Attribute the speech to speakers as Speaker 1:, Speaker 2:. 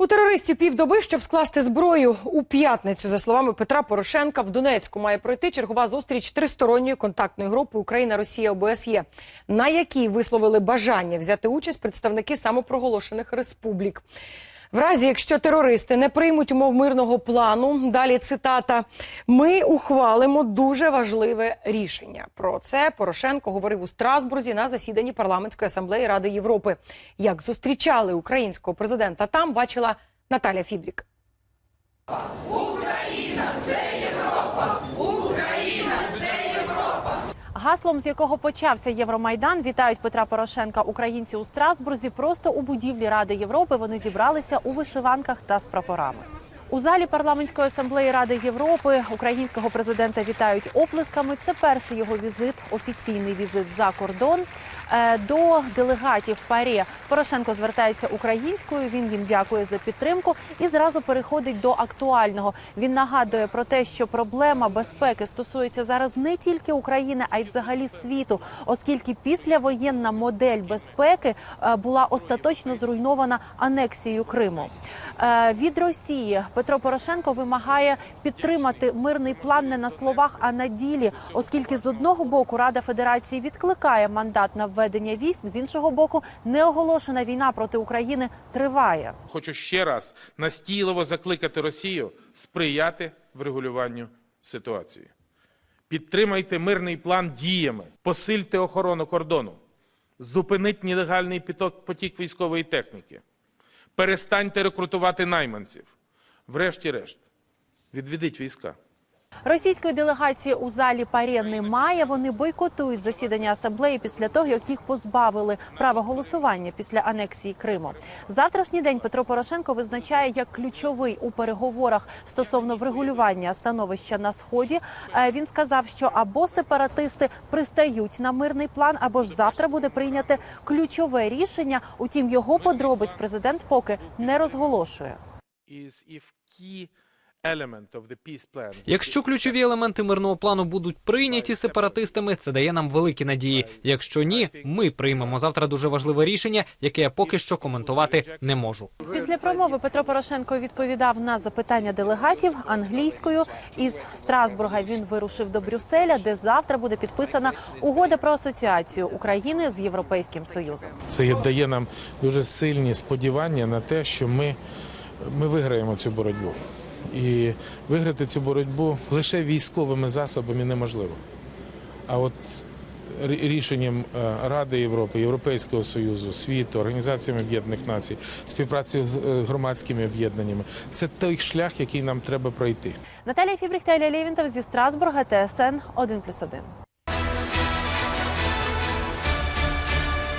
Speaker 1: У терористів півдоби, щоб скласти зброю у п'ятницю, за словами Петра Порошенка, в Донецьку має пройти чергова зустріч тристоронньої контактної групи Україна, Росія, ОБСЄ, на якій висловили бажання взяти участь представники самопроголошених республік. В разі, якщо терористи не приймуть умов мирного плану, далі цитата: ми ухвалимо дуже важливе рішення. Про це Порошенко говорив у Страсбурзі на засіданні парламентської асамблеї Ради Європи. Як зустрічали українського президента, там бачила Наталя Фібрік.
Speaker 2: Гаслом, з якого почався Євромайдан, вітають Петра Порошенка. Українці у Страсбурзі просто у будівлі Ради Європи. Вони зібралися у вишиванках та з прапорами. У залі парламентської асамблеї Ради Європи українського президента вітають оплесками. Це перший його візит, офіційний візит за кордон. Е, До делегатів парі Порошенко звертається українською. Він їм дякує за підтримку і зразу переходить до актуального. Він нагадує про те, що проблема безпеки стосується зараз не тільки України, а й взагалі світу, оскільки післявоєнна модель безпеки е, була остаточно зруйнована анексією Криму. Е, Від Росії Петро Порошенко вимагає підтримати мирний план не на словах, а на ділі, оскільки з одного боку Рада Федерації відкликає мандат на введення військ, з іншого боку, неоголошена війна проти України триває.
Speaker 3: Хочу ще раз настійливо закликати Росію сприяти врегулюванню ситуації. Підтримайте мирний план діями, посильте охорону кордону, зупиніть нелегальний потік, потік військової техніки, перестаньте рекрутувати найманців. Врешті-решт, відведіть війська.
Speaker 2: Російської делегації у залі парі немає. Вони бойкотують засідання асамблеї після того, як їх позбавили права голосування після анексії Криму. Завтрашній день Петро Порошенко визначає як ключовий у переговорах стосовно врегулювання становища на сході. Е, Він сказав, що або сепаратисти пристають на мирний план, або ж завтра буде прийняте ключове рішення. Утім, його подробиць президент поки не розголошує.
Speaker 4: Якщо ключові елементи мирного плану будуть прийняті сепаратистами, це дає нам великі надії. Якщо ні, ми приймемо завтра дуже важливе рішення, яке я поки що коментувати не можу.
Speaker 2: Після промови Петро Порошенко відповідав на запитання делегатів англійською. Із Страсбурга він вирушив до Брюсселя, де завтра буде підписана угода про асоціацію України з Європейським Союзом.
Speaker 5: Це дає нам дуже сильні сподівання на те, що ми, ми виграємо цю боротьбу. І виграти цю боротьбу лише військовими засобами неможливо. А от рішенням е, Ради Європи, Європейського Союзу, світу, Організаціями Об'єднаних Націй, співпрацею з е, громадськими об'єднаннями це той шлях, який нам треба пройти.
Speaker 2: Наталія Фібріх та Ілля Лєвінтов зі Страсбурга, ТСН 1+,1.